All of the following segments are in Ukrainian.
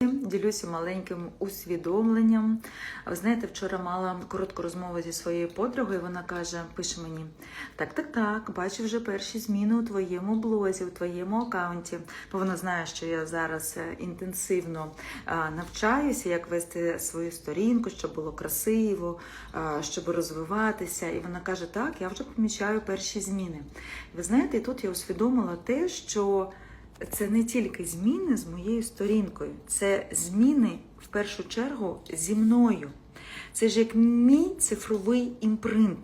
Ділюся маленьким усвідомленням. Ви знаєте, вчора мала коротку розмову зі своєю подругою. Вона каже: пише мені: так, так, так, бачу вже перші зміни у твоєму блозі, у твоєму аккаунті. Бо вона знає, що я зараз е, інтенсивно навчаюся, як вести свою сторінку, щоб було красиво, щоб розвиватися. І вона каже: Так, я вже помічаю перші зміни. Ви знаєте, і тут я усвідомила те, що це не тільки зміни з моєю сторінкою, це зміни в першу чергу зі мною. Це ж як мій цифровий імпринт.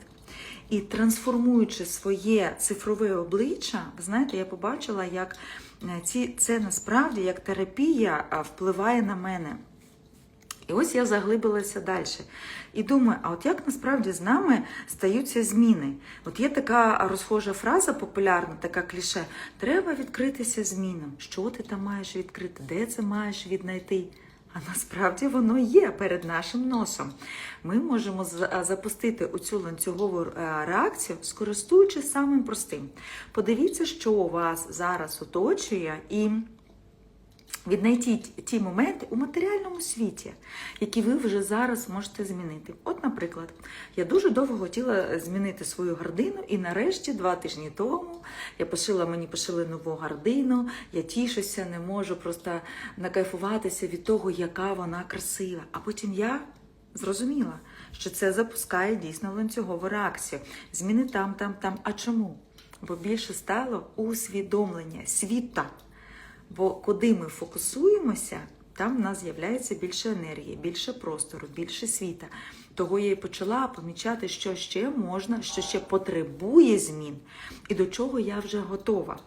І трансформуючи своє цифрове обличчя, ви знаєте, я побачила, як е, ці, це насправді як терапія впливає на мене. І ось я заглибилася далі. І думаю, а от як насправді з нами стаються зміни? От є така розхожа фраза популярна, така кліше: треба відкритися змінам. Що ти там маєш відкрити? Де це маєш віднайти? А насправді воно є перед нашим носом. Ми можемо запустити оцю ланцюгову е, реакцію, скористуючись самим простим. Подивіться, що вас зараз оточує, і Віднайдіть ті моменти у матеріальному світі, які ви вже зараз можете змінити. От, наприклад, я дуже довго хотіла змінити свою гардину, і нарешті, два тижні тому, я пошила, мені пошили нову гардину, я тішуся, не можу просто накайфуватися від того, яка вона красива. А потім я зрозуміла, що це запускає дійсно ланцюгову реакцію. Зміни там, там, там. А чому? Бо більше стало усвідомлення світа. Бо куди ми фокусуємося, там в нас з'являється більше енергії, більше простору, більше світа. Того я і почала помічати, що ще можна, що ще потребує змін, і до чого я вже готова.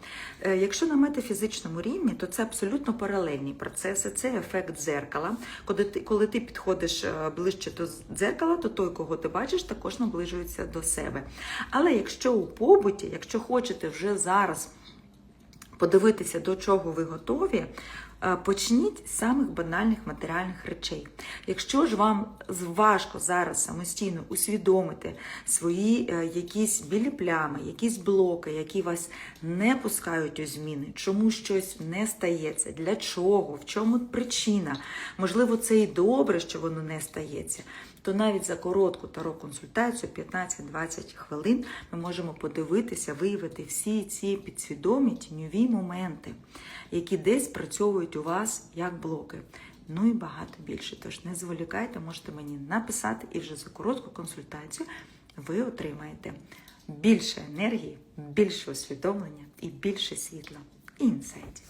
Е, Якщо на метафізичному рівні, то це абсолютно паралельні процеси. Це ефект дзеркала. Коли ти, коли ти підходиш е, ближче до дзеркала, то той, кого ти бачиш, також наближується до себе. Але якщо у побуті, якщо хочете вже зараз подивитися, до чого ви готові, почніть з самих банальних матеріальних речей. Якщо ж вам важко зараз самостійно усвідомити свої е, якісь білі плями, якісь блоки, які вас не пускають у зміни, чому щось не стається, для чого, в чому причина, можливо, це і добре, що воно не стається. То навіть за коротку таро-консультацію 15-20 хвилин ми можемо подивитися, виявити всі ці підсвідомі тіньові моменти, які десь працьовують у вас як блоки. Ну і багато більше. Тож не зволікайте, можете мені написати, і вже за коротку консультацію ви отримаєте більше енергії, більше усвідомлення і більше світла і інсайтів.